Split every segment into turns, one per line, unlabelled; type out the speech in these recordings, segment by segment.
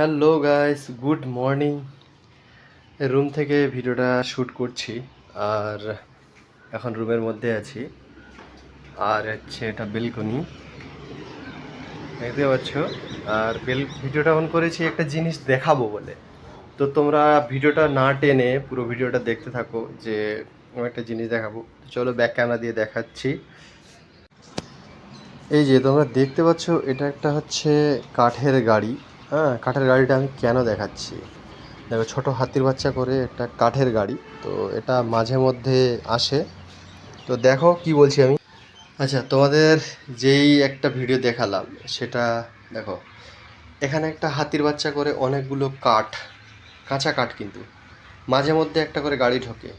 Hello guys, good morning. Room থেকে ভিডিওটা shoot করছি, আর এখন রুমের মধ্যে আছি। আর হচ্ছে এটা বেলকনি। দেখতে পাচ্ছ? আর বেল ভিডিওটা অন করেছি, একটা জিনিস দেখাবো বলে। তো তোমরা ভিডিওটা না টেনে পুরো ভিডিওটা দেখতে থাকো, যে একটা জিনিস দেখাবো। চলো ব্যাক ক্যামেরা দিয়ে দেখাচ্ছি। এই যে তোমরা দেখতে পাচ্ছ, এটা একটা হচ্ছে কাঠের গাড়ি। হ্যাঁ কাঠের গাড়িটা আমি কেন দেখাচ্ছি? দেখো, ছোট হাতির বাচ্চা করে একটা কাঠের গাড়ি, তো এটা মাঝে মধ্যে আসে। তো দেখো, কি বলছি আমি? আচ্ছা তোমাদের যেই একটা ভিডিও দেখালাম, সেটা দেখো, এখানে একটা হাতির বাচ্চা করে অনেকগুলো কাঠ, কাঁচা কাঠ কিন্তু, মাঝে মধ্যে একটা করে গাড়ি ঢোকে।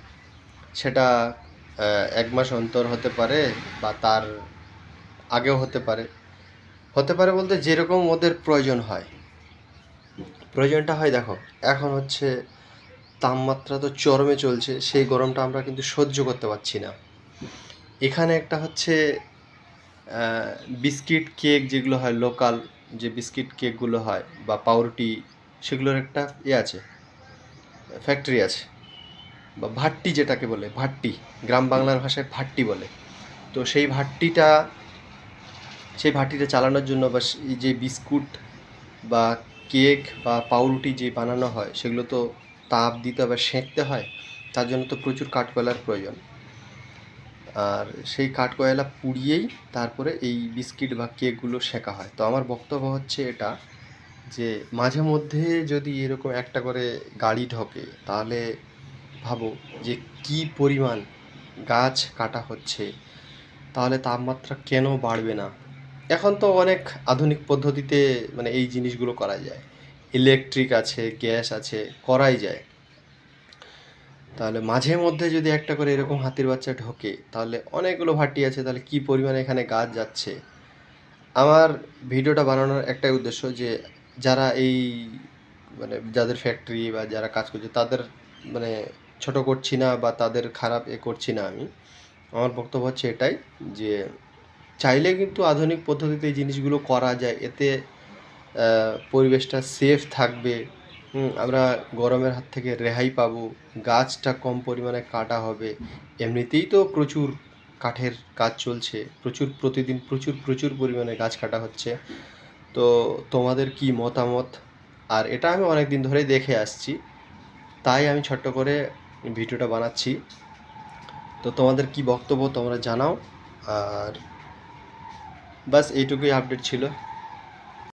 সেটা এক মাস অন্তর হতে পারে বা তার আগেও হতে পারে। হতে পারে বলতে যেরকম ওদের প্রয়োজন হয়। প্রয়োজনটা হয়, দেখো, এখন হচ্ছে তাপমাত্রা তো চরমে চলছে, সেই গরমটা আমরা কিন্তু সহ্য করতে পারছি না। এখানে একটা হচ্ছে বিস্কিট কেক যেগুলো হয় লোকাল, যে বিস্কিট কেকগুলো হয় বা পাউরুটি, সেগুলোর একটা ইয়ে আছে, ফ্যাক্টরি আছে, বা ভাট্টি যেটাকে বলে, ভাট্টি, গ্রাম বাংলার ভাষায় ভাট্টি বলে। তো সেই ভাট্টিটা, সেই ভাটিটা চালানোর জন্য বা যে বিস্কুট বা কেক বা পাউরুটি যে বানানো হয়, সেগুলো তো তাপ দিতে হবে, সেঁকতে হয়, তার জন্য তো প্রচুর কাঠকয়লার প্রয়োজন। আর সেই কাঠকয়লা পুড়িয়েই তারপরে এই বিস্কিট বা কেকগুলো শেখা হয়। তো আমার বক্তব্য হচ্ছে এটা যে, মাঝে মধ্যে যদি এরকম একটা করে গাড়ি ঢোকে, তাহলে ভাবো যে কি পরিমাণ গাছ কাটা হচ্ছে, তাহলে তাপমাত্রা কেন বাড়বে না? এখন তো অনেক আধুনিক পদ্ধতিতে মানে এই জিনিসগুলো করা যায়। ইলেকট্রিক আছে, গ্যাস আছে, করাই যায়। তাহলে মাঝে মধ্যে যদি একটা করে এরকম হাতির বাচ্চা ঢোকে, তাহলে অনেকগুলো ভাটি আছে, তাহলে কি পরিমাণে এখানে গাছ যাচ্ছে? আমার ভিডিওটা বানানোর একটাই উদ্দেশ্য যে, যারা এই মানে যাদের ফ্যাক্টরি বা যারা কাজ করছে, তাদের মানে ছোট করছি না বা তাদের খারাপ এ করছি না আমি। আমার বক্তব্য হচ্ছে এটাই যে চাইলে কিন্তু আধুনিক পদ্ধতিতে এই জিনিসগুলো করা যায়। এতে পরিবেশটা সেফ থাকবে। আমরা গরমের হাত থেকে রেহাই পাবো। গাছটা কম পরিমাণে কাটা হবে। এমনিতেই তো প্রচুর কাঠের কাজ চলছে। প্রচুর প্রতিদিন প্রচুর প্রচুর পরিমাণে গাছ কাটা হচ্ছে। তো তোমাদের কি মতামত? আর এটা আমি অনেক দিন ধরেই দেখে আসছি। তাই আমি ছোট্ট করে ভিডিওটা বানাচ্ছি। তো তোমাদের কি বক্তব্য তোমরা জানাও। আর বাস এইটুকুই আপডেট ছিল।